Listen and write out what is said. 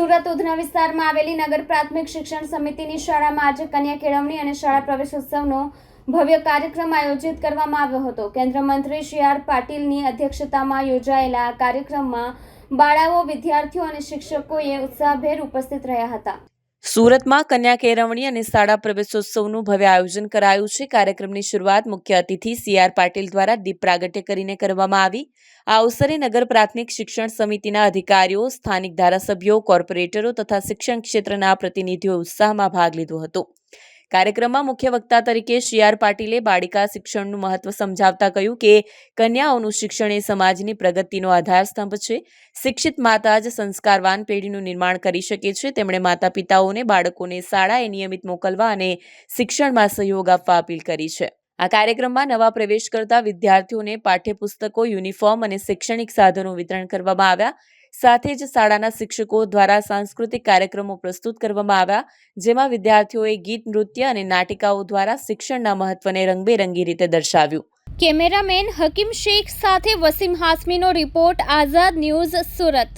સુરત ઉધના વિસ્તારમાં આવેલી નગર પ્રાથમિક શિક્ષણ સમિતિની શાળામાં આજે કન્યા કેળવણી અને શાળા પ્રવેશોત્સવનો ભવ્ય કાર્યક્રમ આયોજિત કરવામાં આવ્યો હતો. કેન્દ્ર મંત્રી શ્રી આર પાટીલની અધ્યક્ષતામાં યોજાયેલા આ કાર્યક્રમમાં બાળાઓ, વિદ્યાર્થીઓ અને શિક્ષકોએ ઉત્સાહભેર ઉપસ્થિત રહ્યા હતા. સુરતમાં કન્યા કેળવણી અને શાળા પ્રવેશોત્સવનું ભવ્ય આયોજન કરાયું છે. કાર્યક્રમની શરૂઆત મુખ્ય અતિથિ સી આર પાટીલ દ્વારા દીપ પ્રાગટ્ય કરીને કરવામાં આવી. આ અવસરે નગર પ્રાથમિક શિક્ષણ સમિતિના અધિકારીઓ, સ્થાનિક ધારાસભ્યો, કોર્પોરેટરો તથા શિક્ષણ ક્ષેત્રના પ્રતિનિધિઓ ઉત્સાહમાં ભાગ લીધો હતો. કાર્યક્રમમાં મુખ્ય વક્તા તરીકે સી આર પાટીલે બાળિકા શિક્ષણનું મહત્વ સમજાવતા કહ્યું કે કન્યાઓનું શિક્ષણ એ સમાજની પ્રગતિનો આધારસ્તંભ છે. શિક્ષિત માતા જ સંસ્કારવાન પેઢીનું નિર્માણ કરી શકે છે. તેમણે માતા પિતાઓને બાળકોને શાળાએ નિયમિત મોકલવા અને શિક્ષણમાં સહયોગ આપવા અપીલ કરી છે. આ કાર્યક્રમમાં નવા પ્રવેશ કરતા વિદ્યાર્થીઓને પાઠ્યપુસ્તકો, યુનિફોર્મ અને શૈક્ષણિક સાધનો વિતરણ કરવામાં આવ્યા. સાથે જ શાળાના શિક્ષકો દ્વારા સાંસ્કૃતિક કાર્યક્રમો પ્રસ્તુત કરવામાં આવ્યા, જેમાં વિદ્યાર્થીઓએ ગીત, નૃત્ય અને નાટિકાઓ દ્વારા શિક્ષણના મહત્વને રંગબેરંગી રીતે દર્શાવ્યું. કેમેરામેન હકીમ શેખ સાથે વસીમ હાસમીનો રિપોર્ટ, આઝાદ ન્યૂઝ સુરત.